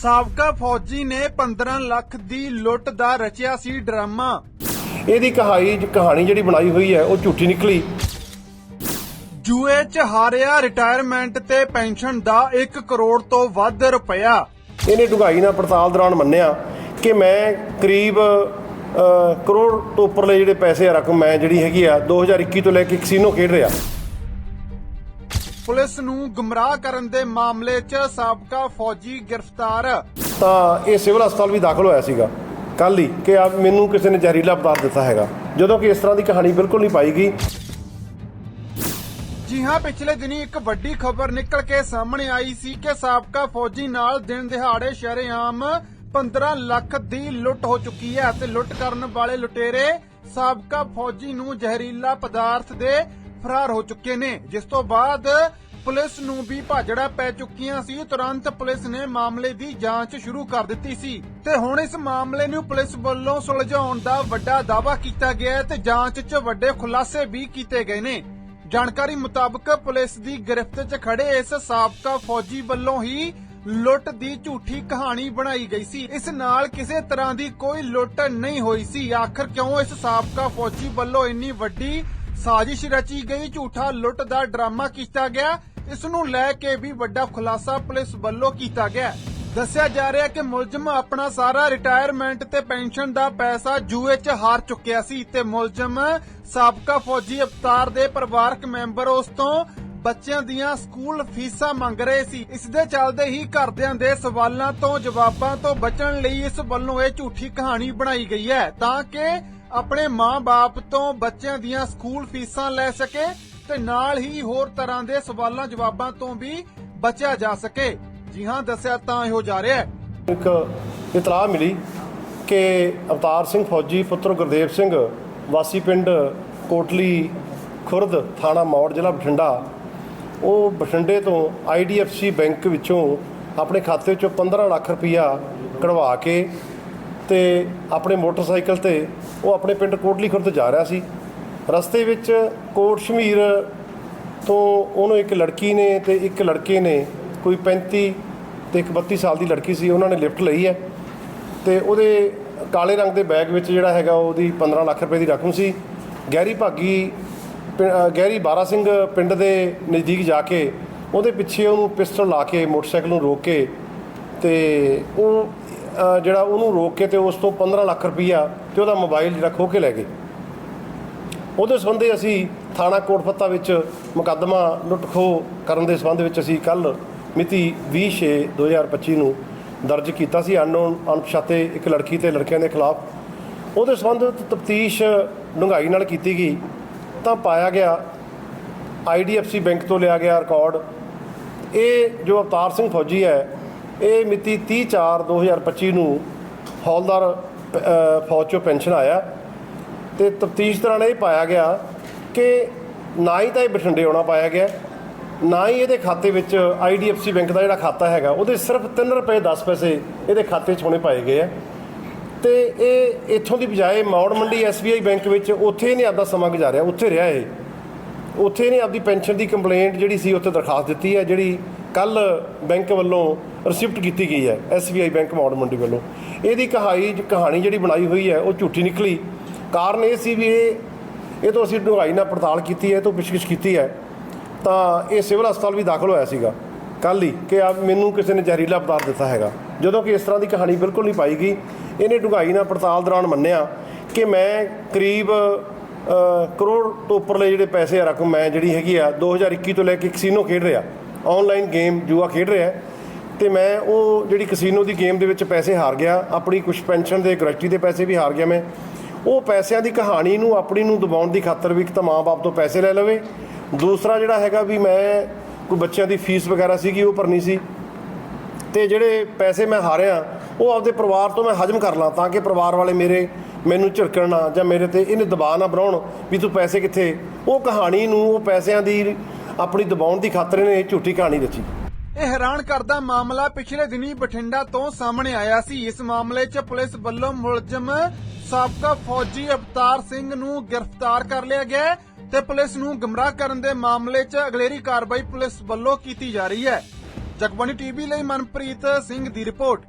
ਸਾਬਕਾ ਫੌਜੀ ਨੇ 15 ਲੱਖ ਦੀ ਲੁੱਟ ਦਾ ਰਚਿਆ ਸੀ ਡਰਾਮਾ। ਇਹਦੀ ਕਹਾਣੀ ਕਹਾਣੀ ਜਿਹੜੀ ਬਣਾਈ ਹੋਈ ਹੈ ਉਹ ਝੂਠੀ ਨਿਕਲੀ। ਜੂਏ 'ਚ ਹਾਰਿਆ ਰਿਟਾਇਰਮੈਂਟ ਤੇ ਪੈਨਸ਼ਨ ਦਾ 1 ਕਰੋੜ ਤੋਂ ਵੱਧ ਰੁਪਇਆ। ਇਹਨੇ ਡੁਗਾਈ ਨਾਲ ਪੜਤਾਲ ਦੌਰਾਨ ਮੰਨਿਆ ਕਿ ਮੈਂ ਕਰੀਬ ਕਰੋੜ ਤੋਂ ਉੱਪਰਲੇ ਜਿਹੜੇ ਪੈਸੇ ਆ ਰਕਮ ਮੈਂ ਜਿਹੜੀ ਹੈਗੀ ਆ 2021 ਤੋਂ ਲੈ ਕੇ ਕਸੀਨੋ ਖੇਡ ਰਿਹਾ। ਪੁਲਿਸ ਨੂੰ ਗੁੰਮਰਾਹ ਕਰਨ ਦੇ ਮਾਮਲੇ 'ਚ ਸਾਬਕਾ ਫੌਜੀ ਗ੍ਰਿਫਤਾਰ। ਤਾਂ ਇਹ ਸਿਵਲ ਹਸਪਤਾਲ ਵੀ ਦਾਖਲ ਹੋਇਆ ਸੀਗਾ। ਕੱਲ ਹੀ ਕਿ ਆ ਮੈਨੂੰ ਕਿਸੇ ਨੇ ਜ਼ਹਿਰੀਲਾ ਪਦਾਰਥ ਦਿੱਤਾ ਹੈਗਾ। ਜਦੋਂ ਕਿ ਇਸ ਤਰ੍ਹਾਂ ਦੀ ਕਹਾਣੀ ਬਿਲਕੁਲ ਨਹੀਂ ਪਾਈ ਗਈ। ਜੀ ਹਾਂ ਪਿਛਲੇ ਦਿਨੀ ਇੱਕ ਵੱਡੀ ਖਬਰ ਨਿਕਲ ਕੇ ਸਾਹਮਣੇ ਆਈ ਸੀ ਕਿ ਸਾਬਕਾ ਫੌਜੀ ਨਾਲ ਦਿਨ ਦਿਹਾੜੇ ਸ਼ਰੇਆਮ 15 ਲੱਖ ਦੀ ਲੁੱਟ ਹੋ ਚੁੱਕੀ ਹੈ ਤੇ ਲੁੱਟ ਕਰਨ ਵਾਲੇ ਲੁਟੇਰੇ ਸਾਬਕਾ ਫੌਜੀ ਨੂੰ ਜ਼ਹਿਰੀਲਾ ਪਦਾਰਥ ਦੇ ਫਰਾਰ ਹੋ ਚੁੱਕੇ ਨੇ। ਜਿਸ ਤੋਂ ਬਾਅਦ ਪੁਲਿਸ ਨੂੰ ਵੀ ਭਾਜੜਾ ਪੈ ਚੁੱਕੀਆਂ ਸੀ। ਤੁਰੰਤ ਪੁਲਿਸ ਨੇ ਮਾਮਲੇ ਦੀ ਜਾਂਚ ਸ਼ੁਰੂ ਕਰ ਦਿੱਤੀ ਸੀ। ਤੇ ਹੁਣ ਇਸ ਮਾਮਲੇ ਨੂੰ ਪੁਲਿਸ ਵੱਲੋਂ ਸੁਲਝਾਉਣ ਦਾ ਵੱਡਾ ਦਾਅਵਾ ਕੀਤਾ ਗਿਆ ਤੇ ਜਾਂਚ 'ਚ ਵੱਡੇ ਖੁਲਾਸੇ ਵੀ ਕੀਤੇ ਗਏ ਨੇ। ਜਾਣਕਾਰੀ ਮੁਤਾਬਕ ਪੁਲਿਸ ਦੀ ਗ੍ਰਿਫਤ 'ਚ ਖੜੇ ਇਸ ਸਾਬਕਾ ਫੌਜੀ ਵੱਲੋਂ ਹੀ ਲੁੱਟ ਦੀ ਝੂਠੀ ਕਹਾਣੀ ਬਣਾਈ ਗਈ ਸੀ। ਇਸ ਨਾਲ ਕਿਸੇ ਤਰ੍ਹਾਂ ਦੀ ਕੋਈ ਲੁੱਟ ਨਹੀਂ ਹੋਈ ਸੀ। ਆਖਰ ਕਿਉਂ ਇਸ ਸਾਬਕਾ ਫੌਜੀ ਵੱਲੋਂ ਇੰਨੀ ਵੱਡੀ ਸਾਜ਼ਿਸ਼ ਰਚੀ ਗਈ, ਝੂਠਾ ਲੁੱਟ ਦਾ ਡਰਾਮਾ ਕੀਤਾ ਗਿਆ। ਇਸ ਨੂੰ ਲੈ ਕੇ ਵੀ ਵੱਡਾ ਖੁਲਾਸਾ ਪੁਲਿਸ ਵੱਲੋਂ ਕੀਤਾ ਗਿਆ। ਦੱਸਿਆ ਜਾ ਰਿਹਾ ਕਿ ਮੁਲਜ਼ਮ ਆਪਣਾ ਸਾਰਾ ਰਿਟਾਇਰਮੈਂਟ ਤੇ ਪੈਨਸ਼ਨ ਦਾ ਪੈਸਾ ਜੂਏ 'ਚ ਹਾਰ ਚੁੱਕਿਆ ਸੀ ਤੇ ਮੁਲਜ਼ਮ ਸਾਬਕਾ ਫੌਜੀ ਅਵਤਾਰ ਦੇ ਪਰਿਵਾਰਕ ਮੈਂਬਰ ਉਸ ਤੋਂ ਬੱਚਿਆਂ ਦੀਆਂ ਸਕੂਲ ਫੀਸਾਂ ਮੰਗ ਰਹੇ ਸੀ। ਇਸ ਦੇ ਚੱਲਦੇ ਹੀ ਘਰਦਿਆਂ ਦੇ ਸਵਾਲਾਂ ਤੋਂ ਜਵਾਬਾਂ ਤੋਂ ਬਚਣ ਲਈ ਇਸ ਵੱਲੋਂ ਇਹ ਝੂਠੀ ਕਹਾਣੀ ਬਣਾਈ ਗਈ ਹੈ। ਤਾਂ ਕਿ ਆਪਣੇ ਮਾਂ-ਬਾਪ ਤੋਂ ਬੱਚਿਆਂ ਦੀਆਂ ਸਕੂਲ ਫੀਸਾਂ ਲੈ ਸਕੇ ਤੇ ਨਾਲ ਹੀ ਹੋਰ ਤਰ੍ਹਾਂ ਦੇ ਸਵਾਲਾਂ ਜਵਾਬਾਂ ਤੋਂ ਵੀ ਬਚਿਆ ਜਾ ਸਕੇ। ਜੀ ਹਾਂ, ਦੱਸਿਆ ਤਾਂ ਇਹੋ ਜਾ ਰਿਹਾ ਹੈ। ਇੱਕ ਇਤਲਾਹ ਮਿਲੀ ਕਿ ਅਵਤਾਰ ਸਿੰਘ ਫੌਜੀ ਪੁੱਤਰ ਗੁਰਦੇਵ ਸਿੰਘ ਵਾਸੀ ਪਿੰਡ ਕੋਟਲੀ ਖੁਰਦ ਥਾਣਾ ਮੌੜ, ਜ਼ਿਲ੍ਹਾ ਬਠਿੰਡਾ, ਉਹ ਬਠਿੰਡੇ ਤੋਂ IDFC ਬੈਂਕ ਵਿੱਚੋਂ ਆਪਣੇ ਖਾਤੇ 'ਚੋਂ 15 ਲੱਖ ਰੁਪਇਆ ਕਢਵਾ ਕੇ ਤੇ ਆਪਣੇ ਮੋਟਰਸਾਈਕਲ ਤੇ ਉਹ ਆਪਣੇ ਪਿੰਡ ਕੋਟਲੀ ਖੁਰਦ ਜਾ ਰਿਹਾ ਸੀ। ਰਸਤੇ ਵਿੱਚ ਕੋਟ ਸ਼ਮੀਰ ਤੋਂ ਉਹਨੂੰ ਇੱਕ ਲੜਕੀ ਨੇ ਤੇ ਇੱਕ ਲੜਕੇ ਨੇ, ਕੋਈ 35 ਤੇ ਇੱਕ 32 ਸਾਲ ਦੀ ਲੜਕੀ ਸੀ, ਉਹਨਾਂ ਨੇ ਲਿਫਟ ਲਈ ਹੈ ਤੇ ਉਹਦੇ ਕਾਲੇ ਰੰਗ ਦੇ ਬੈਗ ਵਿੱਚ ਜਿਹੜਾ ਹੈਗਾ ਉਹਦੀ 15 ਲੱਖ ਰੁਪਏ ਦੀ ਰਕਮ ਸੀ। ਗਹਿਰੀ ਭਾਗੀ ਪਿੰ- ਗਹਿਰੀ ਬਾਰਾ ਸਿੰਘ ਪਿੰਡ ਦੇ ਨਜ਼ਦੀਕ ਜਾ ਕੇ ਉਹਦੇ ਪਿੱਛੇ ਉਹਨੂੰ ਪਿਸਟਲ ਲਾ ਕੇ ਮੋਟਰਸਾਈਕਲ ਨੂੰ ਰੋਕ ਕੇ ਤੇ ਉਹ ਜਿਹੜਾ ਉਹਨੂੰ ਰੋਕ ਕੇ ਤੇ ਉਸ ਤੋਂ 15 ਲੱਖ ਰੁਪਈਆ ਤੇ ਉਹਦਾ ਮੋਬਾਈਲ ਜਿਹੜਾ ਖੋਹ ਕੇ ਲੈ ਗਏ। ਉਹਦੇ ਸੰਬੰਧੀ ਅਸੀਂ ਥਾਣਾ ਕੋਟਪੱਤਾ ਵਿੱਚ ਮੁਕੱਦਮਾ ਲੁੱਟ-ਖੋਹ ਕਰਨ ਦੇ ਸੰਬੰਧ ਵਿੱਚ ਅਸੀਂ ਕੱਲ ਮਿਤੀ 20/6/2025 ਨੂੰ ਦਰਜ ਕੀਤਾ ਸੀ। ਅਨਨੋਨ, ਅਣਪਛਾਤੇ ਇੱਕ ਲੜਕੀ ਤੇ ਲੜਕਿਆਂ ਦੇ ਖਿਲਾਫ। ਉਹਦੇ ਸੰਬੰਧ ਤਫਤੀਸ਼ ਡੂੰਘਾਈ ਨਾਲ ਕੀਤੀ ਗਈ। ਤਾਂ ਪਾਇਆ ਗਿਆ IDFC ਬੈਂਕ ਤੋਂ ਲਿਆ ਗਿਆ ਰਿਕਾਰਡ। ਇਹ ਜੋ ਅਵਤਾਰ ਸਿੰਘ ਫੌਜੀ ਹੈ ਇਹ ਮਿਤੀ 30/4/2025 ਨੂੰ ਹੌਲਦਾਰ ਫੌਜ ਚੋਂ ਪੈਨਸ਼ਨ ਆਇਆ। ਤੇ ਤਫਤੀਸ਼ ਦੌਰਾਨ ਇਹ ਪਾਇਆ ਗਿਆ ਕਿ ਨਾ ਹੀ ਤਾਂ ਇਹ ਬਠਿੰਡੇ ਆਉਣਾ ਪਾਇਆ ਗਿਆ, ਨਾ ਹੀ ਇਹਦੇ ਖਾਤੇ ਵਿੱਚ IDFC ਬੈਂਕ ਦਾ ਜਿਹੜਾ ਖਾਤਾ ਹੈਗਾ, ਉਹਦੇ ਸਿਰਫ 3 ਰੁਪਏ 10 ਪੈਸੇ ਇਹਦੇ ਖਾਤੇ 'ਚ ਹੋਣੇ ਪਾਏ ਗਏ ਆ। ਤੇ ਇਹ ਇੱਥੋਂ ਦੀ ਬਜਾਏ ਮੌੜ ਮੰਡੀ SBI ਬੈਂਕ ਵਿੱਚ ਉੱਥੇ ਇਹਨੇ ਆਪਦਾ ਸਮਾਂ ਗੁਜ਼ਾਰਿਆ, ਉੱਥੇ ਰਿਹਾ ਇਹ। ਉੱਥੇ ਇਹਨੇ ਆਪਦੀ ਪੈਨਸ਼ਨ ਦੀ ਕੰਪਲੇਂਟ ਜਿਹੜੀ ਸੀ ਉੱਥੇ ਦਰਖਾਸਤ ਦਿੱਤੀ ਹੈ, ਜਿਹੜੀ ਕੱਲ ਬੈਂਕ ਵੱਲੋਂ ਰਿਸਿਪਟ ਕੀਤੀ ਗਈ ਹੈ SBI ਬੈਂਕ ਮੌੜ ਮੰਡੀ ਵੱਲੋਂ। ਇਹਦੀ ਕਹਾਈ, ਕਹਾਣੀ ਜਿਹੜੀ ਬਣਾਈ ਹੋਈ ਹੈ, ਉਹ ਝੂਠੀ ਨਿਕਲੀ। ਕਾਰਨ ਇਹ ਸੀ ਵੀ ਇਹ ਇਹ ਤੋਂ ਅਸੀਂ ਡੂੰਘਾਈ ਨਾਲ ਪੜਤਾਲ ਕੀਤੀ ਹੈ, ਇਹ ਤੋਂ ਪੁੱਛਗਿੱਛ ਕੀਤੀ ਹੈ। ਤਾਂ ਇਹ ਸਿਵਲ ਹਸਪਤਾਲ ਵੀ ਦਾਖਲ ਹੋਇਆ ਸੀਗਾ। ਕੱਲ ਹੀ ਕਿ ਆ ਮੈਨੂੰ ਕਿਸੇ ਨੇ ਜ਼ਹਿਰੀਲਾ ਪਦਾਰਥ ਦਿੱਤਾ ਹੈਗਾ। ਜਦੋਂ ਕਿ ਇਸ ਤਰ੍ਹਾਂ ਦੀ ਕਹਾਣੀ ਬਿਲਕੁਲ ਨਹੀਂ ਪਾਈ ਗਈ। ਇਹਨੇ ਡੂੰਘਾਈ ਨਾਲ ਪੜਤਾਲ ਦੌਰਾਨ ਮੰਨਿਆ ਕਿ ਮੈਂ ਕਰੀਬ ਕਰੋੜ ਤੋਂ ਉੱਪਰਲੇ ਜਿਹੜੇ ਪੈਸੇ ਆ, ਰਕਮ ਮੈਂ ਜਿਹੜੀ ਹੈਗੀ ਆ 2021 ਤੋਂ ਲੈ ਕੇ ਕਸੀਨੋ ਖੇਡ ਰਿਹਾ। ਆਨਲਾਈਨ ਗੇਮ ਜੂਆ ਖੇਡ ਰਿਹਾ ਤੇ ਮੈਂ ਉਹ ਜਿਹੜੀ ਕਸੀਨੋ ਦੀ ਗੇਮ ਦੇ ਵਿੱਚ ਪੈਸੇ ਹਾਰ ਗਿਆ, ਆਪਣੀ ਕੁਝ ਪੈਨਸ਼ਨ ਦੇ ਗ੍ਰੈਚੁਟੀ ਦੇ ਪੈਸੇ ਵੀ ਹਾਰ ਗਿਆ ਮੈਂ। ਉਹ ਪੈਸਿਆਂ ਦੀ ਕਹਾਣੀ ਨੂੰ, ਆਪਣੀ ਨੂੰ ਦਬਾਉਣ ਦੀ ਖਾਤਰ ਵੀ ਇੱਕ ਤਾਂ ਮਾਂ-ਬਾਪ ਤੋਂ ਪੈਸੇ ਲੈ ਲਵੇ। ਦੂਸਰਾ ਜਿਹੜਾ ਹੈਗਾ ਵੀ ਮੈਂ ਕੋਈ ਬੱਚਿਆਂ ਦੀ ਫੀਸ ਵਗੈਰਾ ਸੀਗੀ, ਉਹ ਭਰਨੀ ਸੀ। ਤੇ ਜਿਹੜੇ ਪੈਸੇ ਮੈਂ ਹਾਰਿਆ, ਉਹ ਆਪਦੇ ਪਰਿਵਾਰ ਤੋਂ ਮੈਂ ਹਜਮ ਕਰ ਲਾਂ ਤਾਂ ਕਿ ਪਰਿਵਾਰ ਵਾਲੇ ਮੇਰੇ ਮੈਨੂੰ ਝਿੜਕਣ ਨਾ ਜਾਂ ਮੇਰੇ ਤੇ ਇਹਨੇ ਦਬਾਅ ਨਾ ਬਣਾਉਣ ਵੀ ਤੂੰ ਪੈਸੇ ਕਿੱਥੇ? ਉਹ ਕਹਾਣੀ ਨੂੰ, ਉਹ ਪੈਸਿਆਂ ਦੀ ਆਪਣੀ ਦਬਾਉਣ ਦੀ ਖਾਤਰ ਇਹਨੇ ਝੂਠੀ ਕਹਾਣੀ ਰਚੀ ਇਹ ਹੈਰਾਨ ਕਰਦਾ ਮਾਮਲਾ ਪਿਛਲੇ ਦਿਨੀ ਬਠਿੰਡਾ ਤੋਂ ਸਾਹਮਣੇ ਆਇਆ ਸੀ। ਇਸ ਮਾਮਲੇ 'ਚ ਪੁਲਿਸ ਵੱਲੋਂ ਮੁਲਜ਼ਮ ਸਾਬਕਾ ਫੌਜੀ ਅਵਤਾਰ ਸਿੰਘ ਨੂੰ ਗ੍ਰਿਫਤਾਰ ਕਰ ਲਿਆ ਗਿਆ ਤੇ ਪੁਲਿਸ ਨੂੰ ਗਮਰਾਹ ਕਰਨ ਦੇ ਮਾਮਲੇ 'ਚ ਅਗਲੇਰੀ ਕਾਰਵਾਈ ਪੁਲਿਸ ਵੱਲੋਂ ਕੀਤੀ ਜਾ ਰਹੀ ਹੈ। ਜਗਬਾਣੀ ਟੀਵੀ ਲਈ ਮਨਪ੍ਰੀਤ ਸਿੰਘ ਦੀ ਰਿਪੋਰਟ।